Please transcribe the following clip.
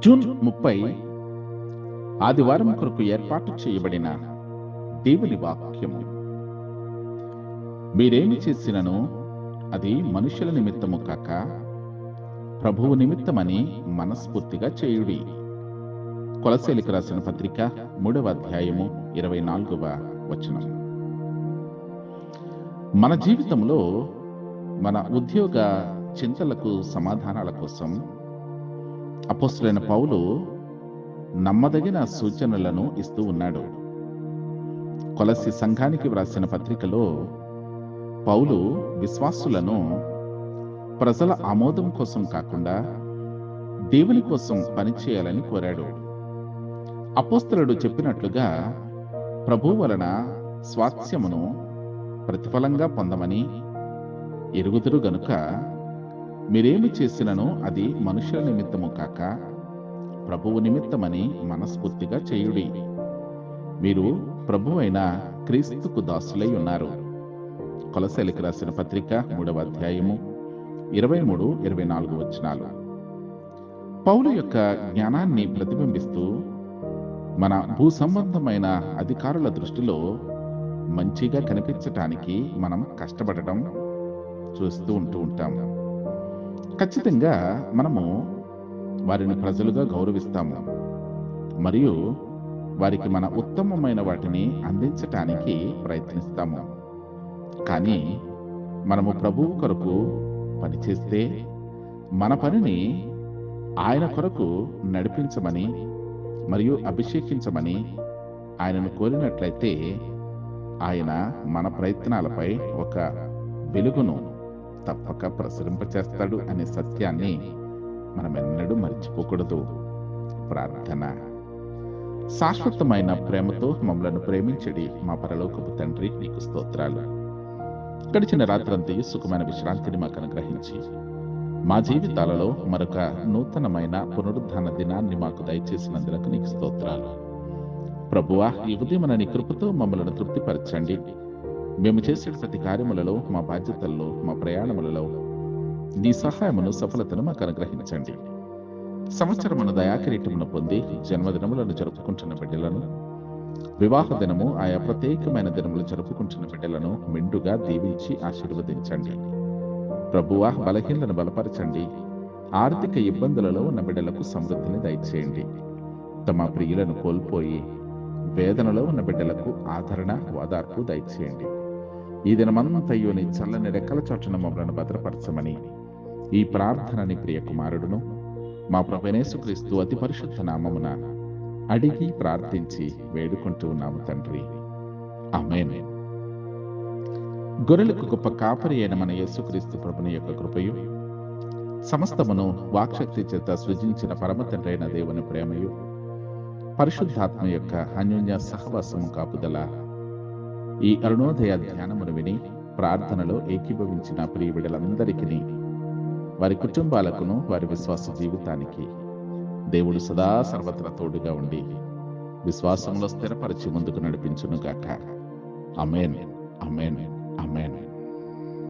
June ముప్పై ఆదివారం కొరకు ఏర్పాటు చేయబడిన దేవుని వాక్యము మీరేమి చేసినను? అది మనుషుల నిమిత్తము కాక ప్రభువు నిమిత్తమని మనస్ఫూర్తిగా చేయుడి. కొలసేలికి రాసిన పత్రిక మూడవ అధ్యాయము ఇరవై నాలుగవ వచనం. మన జీవితంలో మన ఉద్యోగ చింతలకు సమాధానాల కోసం అపోస్తులైన పౌలు నమ్మదగిన సూచనలను ఇస్తూ ఉన్నాడు. కొలసి సంఘానికి వ్రాసిన పత్రికలో పౌలు విశ్వాసులను ప్రజల ఆమోదం కోసం కాకుండా దేవుని కోసం పనిచేయాలని కోరాడు. అపోస్తలుడు చెప్పినట్లుగా ప్రభు వలన స్వాస్థ్యమును ప్రతిఫలంగా పొందమని ఎరుగుదురు గనుక మీరేమి చేసినను అది మనుషుల నిమిత్తము కాక ప్రభువు నిమిత్తమని మనస్ఫూర్తిగా చేయుడి. మీరు ప్రభు అయిన క్రీస్తుకు దాసులై ఉన్నారు. కొలసలికి రాసిన పత్రిక మూడవ అధ్యాయము ఇరవై మూడు ఇరవై నాలుగు వచనాలు. పౌలు యొక్క జ్ఞానాన్ని ప్రతిబింబిస్తూ మన భూ సంబంధమైన అధికారుల దృష్టిలో మంచిగా కనిపించటానికి మనం కష్టపడటం చూస్తూ ఉంటూ ఉంటాం. ఖచ్చితంగా మనము వారిని ప్రజలుగా గౌరవిస్తాము. మరియు వారికి మన ఉత్తమమైన వాటిని అందించటానికి ప్రయత్నిస్తాము. కానీ మనము ప్రభువు కొరకు పనిచేస్తే మన పనిని ఆయన కొరకు నడిపించమని మరియు అభిషేకించమని ఆయనను కోరినట్లయితే ఆయన మన ప్రయత్నాలపై ఒక వెలుగును తప్పక ప్రసరింపచేస్తాడు అనే సత్యాన్ని మనం ఎన్నడూ మర్చిపోకూడదు. ప్రార్థన. శాశ్వతమైన ప్రేమతో మమ్మలను ప్రేమించడి మా పరలోకపు తండ్రి నీకు స్తోత్రాలు. గడిచిన రాత్రంతయు సుఖమైన విశ్రాంతిని మాకు అనుగ్రహించి మా జీవితాలలో మరొక నూతనమైన పునరుద్ధాన దినాన్ని మాకు దయచేసినందులకు నీకు స్తోత్రాలు. ప్రభువా ఈ ఉదయం నీ కృపతో మమ్మల్ని తృప్తిపరచండి. మేము చేసే ప్రతి కార్యములలో మా బాధ్యతల్లో మా ప్రయాణములలో నీ సహాయమును సఫలతను మాకు అనుగ్రహించండి. సంవత్సరమున దయాకిరీటమును పొంది జన్మదినములను జరుపుకుంటున్న బిడ్డలను వివాహ దినము ఆయా ప్రత్యేకమైన దినములు జరుపుకుంటున్న బిడ్డలను మెండుగా దీవించి ఆశీర్వదించండి. ప్రభువా బలహీనలను బలపరచండి. ఆర్థిక ఇబ్బందులలో ఉన్న బిడ్డలకు సమృద్ధిని దయచేయండి. తమ ప్రియులను కోల్పోయి వేదనలో ఉన్న బిడ్డలకు ఆదరణ ఓదార్పు దయచేయండి. ఈ దినమంతయు నీ చల్లని రెక్కల చోటున మమ్మలను భద్రపరచమని ఈ ప్రార్థనని ప్రియ కుమారుడును మా ప్రభనేసుక్రీస్తు అతి పరిశుద్ధ నామమున అడిగి ప్రార్థించి వేడుకుంటూ ఉన్నాము తండ్రి. ఆమేన్. గొర్రెలకు గొప్ప కాపరి అయిన మన యేసుక్రీస్తు ప్రభుని యొక్క కృపయు సమస్తమును వాక్శక్తి చేత సృజించిన పరమ అయిన దేవుని ప్రేమయు పరిశుద్ధాత్మ యొక్క అన్యోన్య సహవాసము కాపుదల ఈ అరుణోదయ ధ్యానమును విని ప్రార్థనలో ఏకీభవించిన ప్రియబిడలందరికీ వారి కుటుంబాలకును వారి విశ్వాస జీవితానికి దేవుడు సదా సర్వత్రా తోడుగా ఉండి విశ్వాసంలో స్థిరపరిచి ముందుకు నడిపించునుగాక. అమేన్ అమేన్ అమేన్